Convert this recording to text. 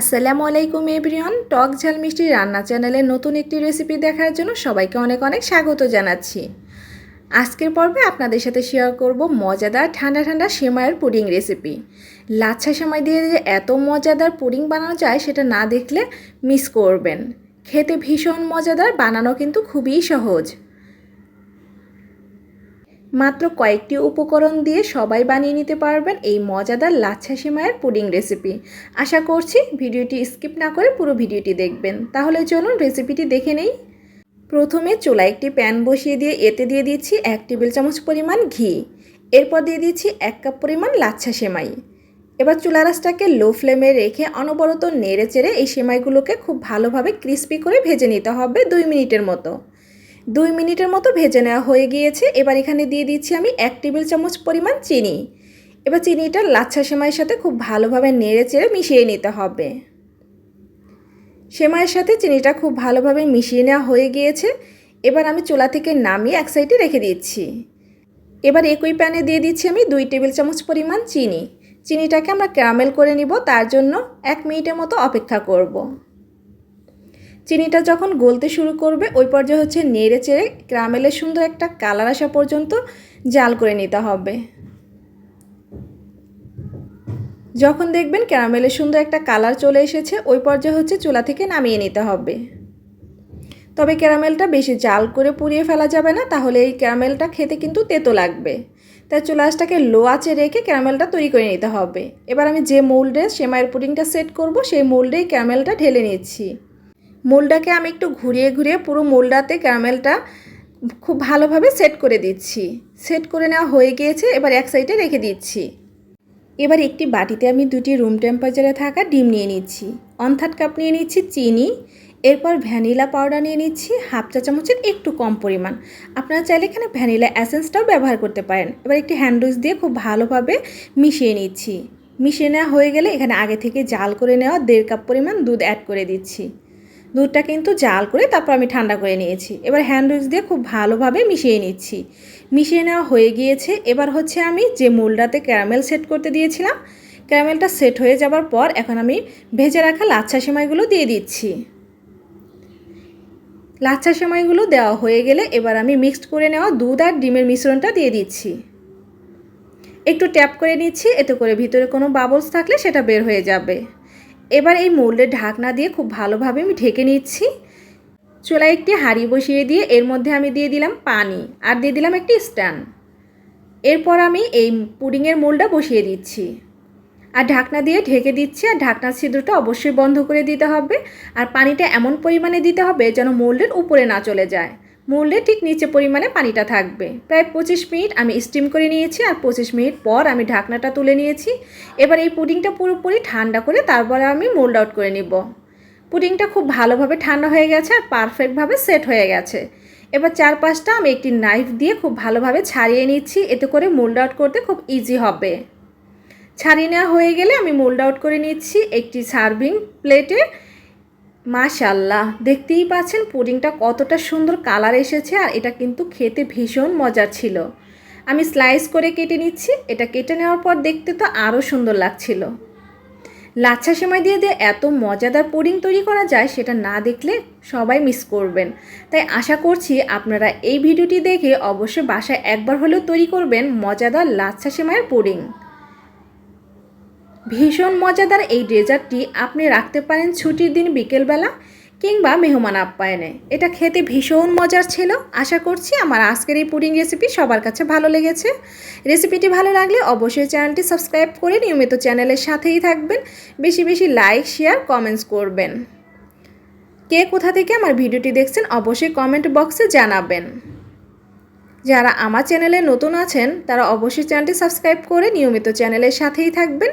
আসসালামু আলাইকুম এভরিওয়ান, টক ঝাল মিষ্টি রান্না চ্যানেলে নতুন একটি রেসিপি দেখার জন্য সবাইকে অনেক অনেক স্বাগত জানাচ্ছি। আজকের পর্বে আপনাদের সাথে শেয়ার করব মজাদার ঠান্ডা ঠান্ডা সেমাইয়ের পুডিং রেসিপি লাচ্ছা সেমাই দিয়ে যে এত মজাদার পুডিং বানানো যায় সেটা না দেখলে মিস করবেন। খেতে ভীষণ মজাদার, বানানো কিন্তু খুবই সহজ। মাত্র কয়েকটি উপকরণ দিয়ে সবাই বানিয়ে নিতে পারবেন এই মজাদার লাচ্ছা সিমাইয়ের পুডিং রেসিপি। আশা করছি ভিডিওটি স্কিপ না করে পুরো ভিডিওটি দেখবেন। তাহলে চলুন রেসিপিটি দেখে নেই। প্রথমে চুলায় একটি প্যান বসিয়ে দিয়ে এতে দিয়ে দিচ্ছি এক টেবিল চামচ পরিমাণ ঘি। এরপর দিয়ে দিচ্ছি এক কাপ পরিমাণ লাচ্ছা সেমাই। এবার চুলা রাসটাকে লো ফ্লেমে রেখে অনবরত নেড়ে চেড়ে এই সেমাইগুলোকে খুব ভালোভাবে ক্রিস্পি করে ভেজে নিতে হবে দুই মিনিটের মতো। দুই মিনিটের মতো ভেজে নেওয়া হয়ে গিয়েছে। এবার এখানে দিয়ে দিচ্ছি আমি এক টেবিল চামচ পরিমাণ চিনি। এবার চিনিটা লাচ্ছা সেমাইয়ের সাথে খুব ভালোভাবে নেড়ে চেড়ে মিশিয়ে নিতে হবে। সেমাইয়ের সাথে চিনিটা খুব ভালোভাবে মিশিয়ে নেওয়া হয়ে গিয়েছে। এবার আমি চুলা থেকে নামিয়ে এক সাইডে রেখে দিচ্ছি। এবার একই প্যানে দিয়ে দিচ্ছি আমি দুই টেবিল চামচ পরিমাণ চিনি। চিনিটাকে আমরা ক্যারামেল করে নিব, তার জন্য এক মিনিটের মতো অপেক্ষা করব। চিনিটা যখন গলতে শুরু করবে, ওই পর্যায়ে হচ্ছে নেড়ে চেড়ে ক্যারামেলের সুন্দর একটা কালার আসা পর্যন্ত জাল করে নিতে হবে। যখন দেখবেন ক্যারামেলের সুন্দর একটা কালার চলে এসেছে, ওই পর্যায়ে হচ্ছে চুলা থেকে নামিয়ে নিতে হবে। তবে ক্যারামেলটা বেশি জাল করে পুড়িয়ে ফেলা যাবে না, তাহলে এই ক্যারামেলটা খেতে কিন্তু তেতো লাগবে। তাই চুলাসটাকে লো আঁচে রেখে ক্যারামেলটা তৈরি করে নিতে হবে। এবার আমি যে মোল্ডে সেমাইয়ের পুডিংটা সেট করব, সেই মোল্ডেই ক্যারামেলটা ঢেলে নিচ্ছি। মোলটাকে আমি একটু ঘুরিয়ে ঘুরিয়ে পুরো মোলটাতে ক্যারামেলটা খুব ভালোভাবে সেট করে দিচ্ছি। সেট করে নেওয়া হয়ে গিয়েছে, এবার এক সাইডে রেখে দিচ্ছি। এবার একটি বাটিতে আমি দুটি রুম টেম্পারেচারে থাকা ডিম নিয়ে নিচ্ছি। ওয়ান থার্ড কাপ নিয়ে নিচ্ছি চিনি, এরপর ভ্যানিলা পাউডার নিয়ে নিচ্ছি হাফ চা চামচের একটু কম পরিমাণ। আপনারা চাইলে এখানে ভ্যানিলা অ্যাসেন্সটাও ব্যবহার করতে পারেন। এবার একটি হ্যান্ডউইচ দিয়ে খুব ভালোভাবে মিশিয়ে নিচ্ছি। মিশিয়ে নেওয়া হয়ে গেলে এখানে আগে থেকে জাল করে নেওয়া দেড় কাপ পরিমাণ দুধ অ্যাড করে দিচ্ছি। দুধটা কিন্তু জাল করে তারপর আমি ঠান্ডা করে নিয়েছি। এবার হ্যান্ড উইচ দিয়ে খুব ভালোভাবে মিশিয়ে নিচ্ছি। মিশিয়ে নেওয়া হয়ে গিয়েছে। এবার হচ্ছে আমি যে মোলটাতে ক্যারামেল সেট করতে দিয়েছিলাম ক্যারামেলটা সেট হয়ে যাবার পর এখন আমি ভেজে রাখা লাচ্ছা সেমাইগুলো দিয়ে দিচ্ছি। লাচ্ছা সেমাইগুলো দেওয়া হয়ে গেলে এবার আমি মিক্সড করে নেওয়া দুধ আর ডিমের মিশ্রণটা দিয়ে দিচ্ছি। একটু ট্যাপ করে নিচ্ছি, এতে করে ভিতরে কোনো বাবলস থাকলে সেটা বের হয়ে যাবে। এবার এই মোল্ডের ঢাকনা দিয়ে খুব ভালোভাবে আমি ঢেকে নিচ্ছি। চুলায় একটি হাঁড়ি বসিয়ে দিয়ে এর মধ্যে আমি দিয়ে দিলাম পানি আর দিয়ে দিলাম একটি স্ট্যান্ড। এরপর আমি এই পুডিংয়ের মোলটা বসিয়ে দিচ্ছি। আর ঢাকনা দিয়ে ঢেকে দিচ্ছি আর ঢাকনার ছিদ্রটা অবশ্যই বন্ধ করে দিতে হবে। আর পানিটা এমন পরিমাণে দিতে হবে যেন মোল্ডের উপরে না চলে যায়। মোল্ডের ঠিক নিচে পরিমাণে পানিটা থাকবে। প্রায় পঁচিশ মিনিট আমি স্টিম করে নিয়েছি আর পঁচিশ মিনিট পর আমি ঢাকনাটা তুলে নিয়েছি। এবার এই পুডিংটা পুরোপুরি ঠান্ডা করে তারপরে আমি মোল্ড আউট করে নিব। পুডিংটা খুব ভালোভাবে ঠান্ডা হয়ে গেছে আর পারফেক্টভাবে সেট হয়ে গেছে। এবার চারপাশটা আমি একটি নাইফ দিয়ে খুব ভালোভাবে ছাড়িয়ে নিচ্ছি। এতে করে মোল্ড আউট করতে খুব ইজি হবে। ছাড়িয়ে নেওয়া হয়ে গেলে আমি মোল্ড আউট করে নিচ্ছি একটি সার্ভিং প্লেটে মাশাল্লাহ দেখতেই পাচ্ছেন পুডিংটা কতটা সুন্দর কালার এসেছে আর এটা কিন্তু খেতে ভীষণ মজার ছিল। আমি স্লাইস করে কেটে নিচ্ছি, এটা কেটে নেওয়ার পর দেখতে তো আরও সুন্দর লাগছিল। লাচ্ছা সেমাই দিয়ে দিয়ে এত মজাদার পুডিং তৈরি করা যায় সেটা না দেখলে সবাই মিস করবেন। তাই আশা করছি আপনারা এই ভিডিওটি দেখে অবশ্যই বাসায় একবার হলেও তৈরি করবেন মজাদার লাচ্ছা সেমাইয়ের পুডিং। ভীষণ মজাদার এই ডেজার্টটি আপনি রাখতে পারেন ছুটির দিন বিকেলবেলা কিংবা মেহমান আপ্যায়নে। এটা খেতে ভীষণ মজার ছিল। আশা করছি আমার আজকের এই পুডিং রেসিপি সবার কাছে ভালো লেগেছে। রেসিপিটি ভালো লাগলে অবশ্যই চ্যানেলটি সাবস্ক্রাইব করে নিয়মিত চ্যানেলের সাথেই থাকবেন। বেশি বেশি লাইক, শেয়ার, কমেন্টস করবেন। কে কোথা থেকে আমার ভিডিওটি দেখছেন অবশ্যই কমেন্ট বক্সে জানাবেন। যারা আমার চ্যানেলে নতুন আছেন তারা অবশ্যই চ্যানেলটি সাবস্ক্রাইব করে নিয়মিত চ্যানেলের সাথেই থাকবেন।